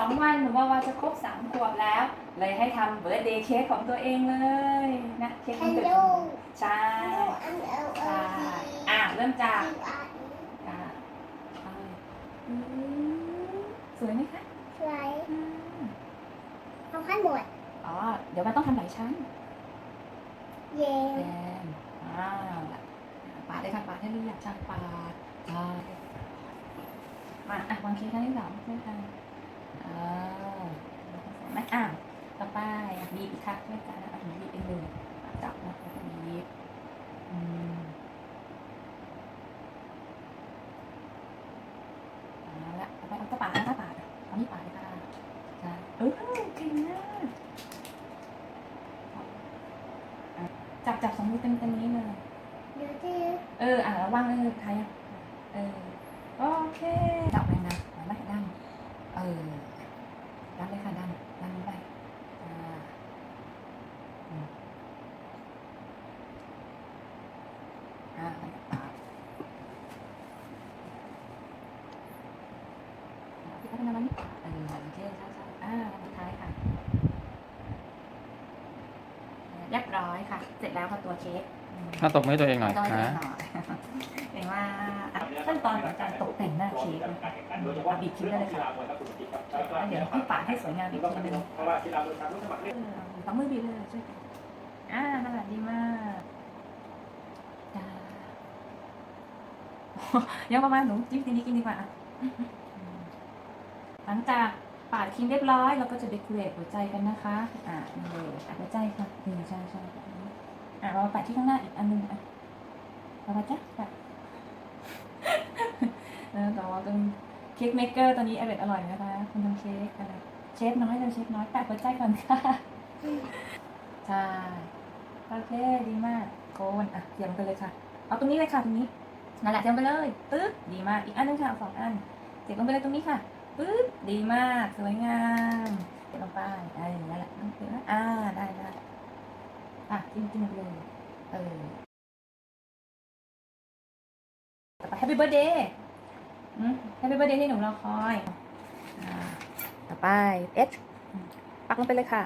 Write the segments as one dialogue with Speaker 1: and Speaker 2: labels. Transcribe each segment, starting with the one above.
Speaker 1: สองวันหนูว่าว่าจะครบสามขวบแล้ว เลยให้ทำเบิร์ดเดย์เค้กของตัวเองเลยนะเค้กวันเกิดของหนูใช่
Speaker 2: อันเอลเอ
Speaker 1: ใช่
Speaker 2: ล
Speaker 1: อะเริ่มจาก
Speaker 2: อัน
Speaker 1: อะเอาเลยอืมสวยไหมคะ
Speaker 2: สวย
Speaker 1: อืม
Speaker 2: ทำขั้นหมด
Speaker 1: อ๋อเดี๋ยวมันต้องทำหลายชั้น
Speaker 2: เย้
Speaker 1: แยมอ้าวล่ะปาดเลยค่ะปาดให้รู้อยากช่างปาดใช่มาอะวางเค้กครั้งที่สองช่วยกันอ่าไหมอะต่อไป อะบีค่ะช่วยกันอะบีบเองเลยอะจับนะแล้วก็บีบอืมเอาละไปเอากระปาดนะกระปาเอานี่ปาเลยค่ะใช่เออเก่งมากจับจับสองมือเต็มเต็มนี้เลย
Speaker 2: เดี๋ยวจะ
Speaker 1: เออ อะระวังเออใครอะเออ โอเคจับแรงนะไหวไหมดันเออ ดันเลยค่ะดัน ดันลงไป อ่าอืมอ่าปากพี่ก็เป็นอะไรนี่เออโอเคใช่ใช่อ่าสุดท้ายค่ะ เรียบร้อยค่ะ เสร็จแล้วค่ะตัวเค้กอืม
Speaker 3: ถ้าตบมือให้ตัวเองหน่อย
Speaker 1: ก็จะ
Speaker 3: นะ
Speaker 1: หน่อยเห็นว่าขั้นตอนของการตกแต่งหน้าเค้กนะคะเอาบีบชิ้นได้เลยค่ะแล้วเดี๋ยวให้ปาดให้สวยงามอีกทีนึง
Speaker 4: เพราะว่าที่เราทำรู้สมัคร
Speaker 1: เออสองมือบีบเลยช่วยกันอ่านั่นแหละดีมากจ้ายังประมาณหนูจิ้มทีนี้กินดีกว่าอะหลังจาก ปาดครีมเรียบร้อยเราก็จะเดคอเรทหัวใจกันนะคะ อ่านี่เลยหัวใจค่ะอืมใช่ใช่แบบนี้อะเรามาแปะที่ข้างหน้าอีกอันหนึงอะเอาละจ้ะแปะแล้วต่อมาตรงเค้กเมกเกอร์ตัวนี้อร่อยอร่อยนะคะคุณทำเค้กอะไรเชฟน้อยเลยเชฟน้อยแปะหัวใจก่อนค่ะใช่โอเคดีมากโคนอะเตรียมไปเลยค่ะ เอาตรงนี้เลยค่ะตรงนี้นั่นแหละเตรียมไปเลยปึ๊บดีมากอีกอันนึงค่ะสองอันเสียบลงไปเลยตรงนี้ค่ะ ปึ๊บดีมากสวยงามเสียบลงไปอ่าอย่างนี้นแหละต้องเสียบนะอ่าได้ได้อะจิ้มจิ้มเลยเออต่อไป Happy Birthday อืม Happy Birthday ที่หนูรอคอยอ่าต่อไป H อืมปักลงไปเลยค่ะ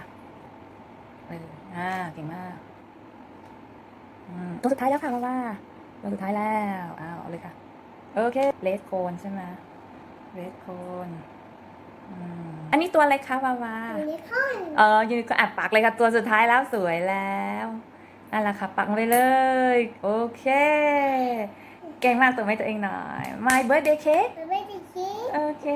Speaker 1: เอออ่าเก่งมากอืมตัวสุดท้ายแล้วค่ะว่าว่าตัวสุดท้ายแล้วอ้าวเอาเลยค่ะโอเคเลสโคนใช่ไหม เลสโคนอืมอันนี้ตัวอะไรคะวาวา
Speaker 2: ยูนิคอร์น
Speaker 1: เออยืนก็อะปักเลยค่ะตัวสุดท้ายแล้วสวยแล้วนั่นแหละค่ะปักลงไปเลย โอเค เก่งมากตัวไม่ตัวเองหน่อย My birthday cake
Speaker 2: มันไม่ได้คิด
Speaker 1: โอเค